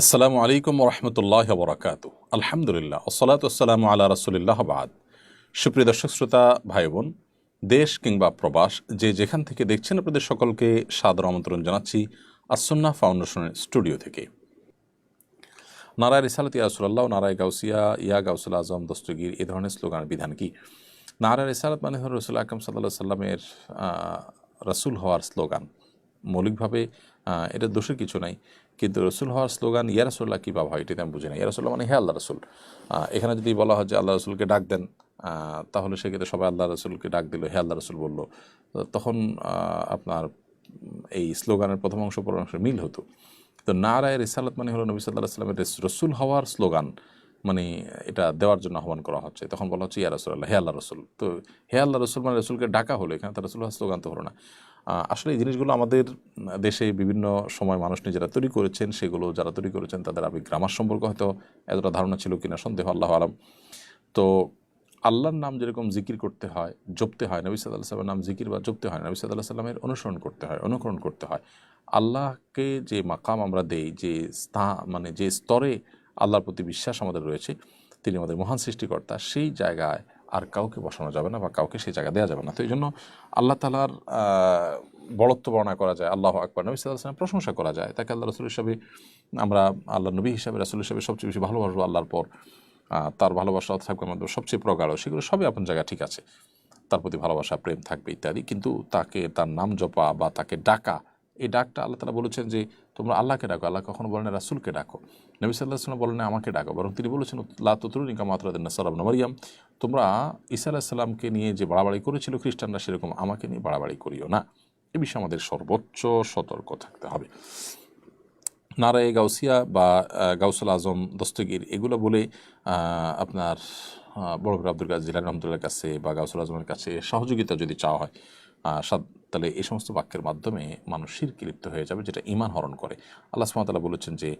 আসসালামু আলাইকুম রহমতুল্লাহ বরাকাত আলহামদুলিল্লাহ ওসলাত আসসালামু আল্লাহ রসুলিল্লাহ বাদ। সুপ্রিয় দর্শক, শ্রোতা ভাই বোন দেশ কিংবা প্রবাস, যে যেখান থেকে দেখছেন আপনাদের সকলকে সাদর আমন্ত্রণ জানাচ্ছি আসন্না ফাউন্ডেশনের স্টুডিও থেকে। নারায় রিসালত ইয়াসুল্লাহ নারায় গাউসিয়া, ইয়া গাউসুল আজম, দস্তগীর, এ ধরনের স্লোগানের বিধান কি? নারায় রিসালত মানে হল রসুল আকরম সাল্লাহ সাল্লামের রসুল হওয়ার স্লোগান। মৌলিকভাবে এটা দোষের কিছু নাই। কিন্তু রসুল হওয়ার স্লোগান, ইয়া রসুল্লাহ কী পাবা হয় এটি আমি বুঝি না ইয়া রসুল্লাহ মানে হে আল্লাহ রসুল। এখানে যদি বলা হয় যে আল্লাহ রসুলকে ডাক দেন তাহলে সেক্ষেত্রে সবাই আল্লাহ রসুলকে ডাক দিল, হে আল্লাহ রসুল বলল। তখন আপনার এই স্লোগানের প্রথম অংশ পর অংশ মিল হতো। তো নারায় রিসালাত মানে হলো নবী সাল্লাহ সাল্লামের রসুল হওয়ার স্লোগান। মানে এটা দেওয়ার জন্য আহ্বান করা হচ্ছে। তখন বলা হচ্ছে, ইয়া রসুল আল্লাহ হে আল্লাহ রসুল। তো হে আল্লাহ রসুল মানে রসুলকে ডাকা হলো এখানে তো রসুল হওয়ার স্লোগান তো হলো না। আসলে এই জিনিসগুলো আমাদের দেশে বিভিন্ন সময় মানুষ নিজেরা তৈরি করেছেন, সেগুলো যারা তৈরি করেছেন তাদের আবেগ গ্রামার সম্পর্কে হয়তো এতটা ধারণা ছিল কিনা সন্দেহ, আল্লাহ আলম। তো আল্লাহর নাম যেরকম জিকির করতে হয়, জপতে হয়, নবী সাল্লাহ সাল্লামের নাম জিকির বা জপতে হয়, নবী সাল্লাহ সাল্লামের অনুসরণ করতে হয়, অনুকরণ করতে হয়। আল্লাহকে যে মাকাম আমরা দেই, যে স্তা মানে যে স্তরে আল্লাহর প্রতি বিশ্বাস আমাদের রয়েছে। তিনি আমাদের মহান সৃষ্টিকর্তা, সেই জায়গায় আর কাউকে বসানো যাবে না বা কাউকে সেই জায়গা দেওয়া যাবে না। তো এই জন্য আল্লাহ তালার বড়ত্ব বর্ণনা করা যায়, আল্লাহ আকবর, নবী সাল্লাহ প্রশংসা করা যায়। তাকে আল্লাহ রসুল হিসাবে আমরা আল্লাহ নবী হিসাবে রাসুল হিসাবে সবচেয়ে বেশি ভালোবাসবো আল্লাহর পর। তার ভালোবাসা থাকবে আমাদের সবচেয়ে প্রগাঢ়, সেগুলো সবই আপন জায়গা ঠিক আছে। তার প্রতি ভালোবাসা, প্রেম থাকবে ইত্যাদি, কিন্তু তাকে তার নাম জপা বা তাকে ডাকা এই ডাকটা আল্লাহ তালা বলেছেন যে তোমরা আল্লাহকে ডাকো, আল্লাহ কখনো বলেন রাসুলকে ডাকো। নবী সাল্লাহ সাল্লাম বলেন আমাকে ডাকো। বরং তিনি বলেছেন লাতুরুনিকা মাতরাদিন সালাম মারিয়াম। তোমরা ঈসা আলাহ সাল্লামকে নিয়ে যে বাড়াবাড়ি করেছিল, খ্রিস্টানরা সেরকম আমাকে নিয়ে বাড়াবাড়ি করিও না। এ বিষয়ে আমাদের সর্বোচ্চ সতর্ক থাকতে হবে। নারায়ে গাউসিয়া বা গাউসুল আজম দস্তগীর এগুলো বলে আপনার বড় আব্দুল কাজ জিলানি রহমতুল্লার কাছে বা গাউসুল আজমের কাছে সহযোগিতা যদি চাওয়া হয় সাদ- তাহলে এই সমস্ত বাক্যের মাধ্যমে মানুষ শিরকে লিপ্ত হয়ে যাবে, যেটা ইমান হরণ করে। আল্লাহ সুমাতালা বলেছেন যে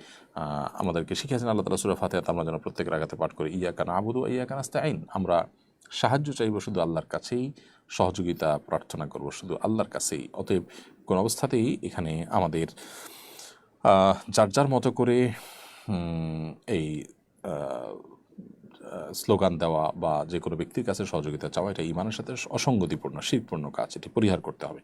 আমাদেরকে শিখিয়েছেন আল্লাহ তালা সুরা ফাতেহাত আমরা যেন প্রত্যেকের আগাতে পাঠ করি ইয়া কানা আবুদু ইয়া কানা আইন আমরা সাহায্য চাইব শুধু আল্লাহর কাছেই, সহযোগিতা প্রার্থনা করব শুধু আল্লাহর কাছেই। অতএব কোনো অবস্থাতেই এখানে আমাদের যার যার মতো করে এই স্লোগান দেওয়া বা যে কোনো ব্যক্তির কাছে সহযোগিতা চাওয়া, এটা ইমানের সাথে অসঙ্গতিপূর্ণ, শীতপূর্ণ কাজ, এটি পরিহার করতে হবে।